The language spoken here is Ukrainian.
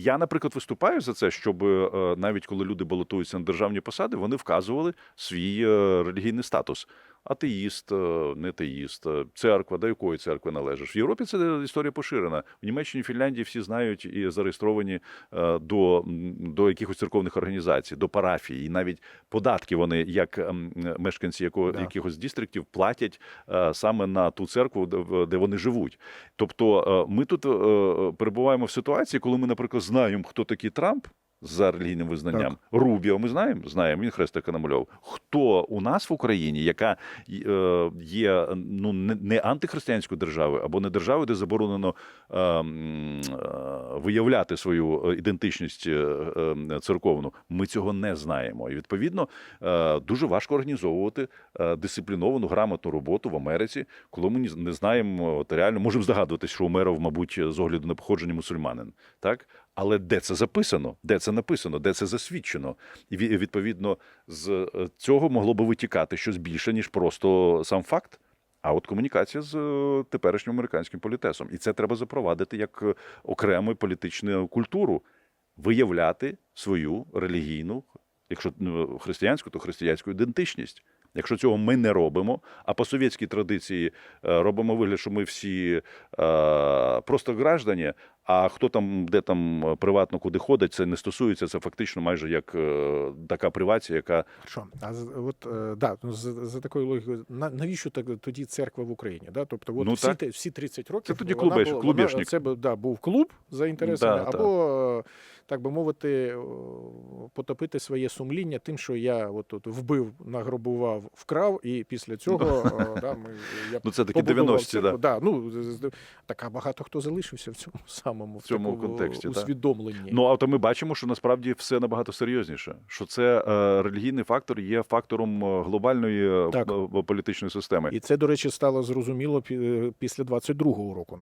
Я, наприклад, виступаю за це, щоб е, навіть коли люди балотуються на державні посади, вони вказували свій е, релігійний статус. Атеїст, е, не теїст, е, церква, до якої церкви належиш. В Європі це історія поширена. В Німеччині, Фінляндії всі знають і зареєстровані е, до, до якихось церковних організацій, до парафії. І навіть податки вони, як ем, мешканці якого, Да. якихось дістріктів, платять е, саме на ту церкву, де, вони живуть. Тобто е, ми тут е, перебуваємо в ситуації, коли ми, наприклад, знаємо, хто такий Трамп. За релігійним визнанням Рубіо, ми знаємо, знаємо. Він хрестика намальовував. Хто у нас в Україні, яка е, є ну не, антихристиянською державою або не державою, де заборонено е, е, виявляти свою е, ідентичність е, е, церковну, ми цього не знаємо. І відповідно е, дуже важко організовувати дисципліновану грамотну роботу в Америці, коли ми не знаємо от, реально, можемо здогадуватись, що Умеров, мабуть, з огляду на походження мусульманин, так. Але де це записано, де це написано, де це засвідчено, і відповідно з е, цього могло би витікати щось більше ніж просто сам факт. А от комунікація з е, теперішнім американським політесом, і це треба запровадити як е, окрему політичну культуру, виявляти свою релігійну, якщо ну, християнську, то християнську ідентичність. Якщо цього ми не робимо, а по совєтській традиції е, робимо вигляд, що ми всі е, просто граждані, а хто там, де там е, приватно куди ходить, це не стосується, це фактично майже як така привація, яка Що? А от да, ну, за, за такою логікою, на- навіщо так тоді церква в Україні? Да? Тобто, от Ну, всі, так. всі 30 років Це тоді вона клубеш- була- клубешник. Вона, це да, був клуб за інтересами, Да, або, е, так би мовити, потопити своє сумління тим, що я от, тут вбив, награбував, вкрав, і після цього е, да, ми, я ну це такі побудував 90-ті, да. Да, ну, так, а багато хто залишився в цьому самому в цьому такому контексті, усвідомленні. Ну а то ми бачимо, що насправді все набагато серйозніше. Що це е, релігійний фактор є фактором е, глобальної е, Так. е, політичної системи. І це, до речі, стало зрозуміло пі- після 22-го року.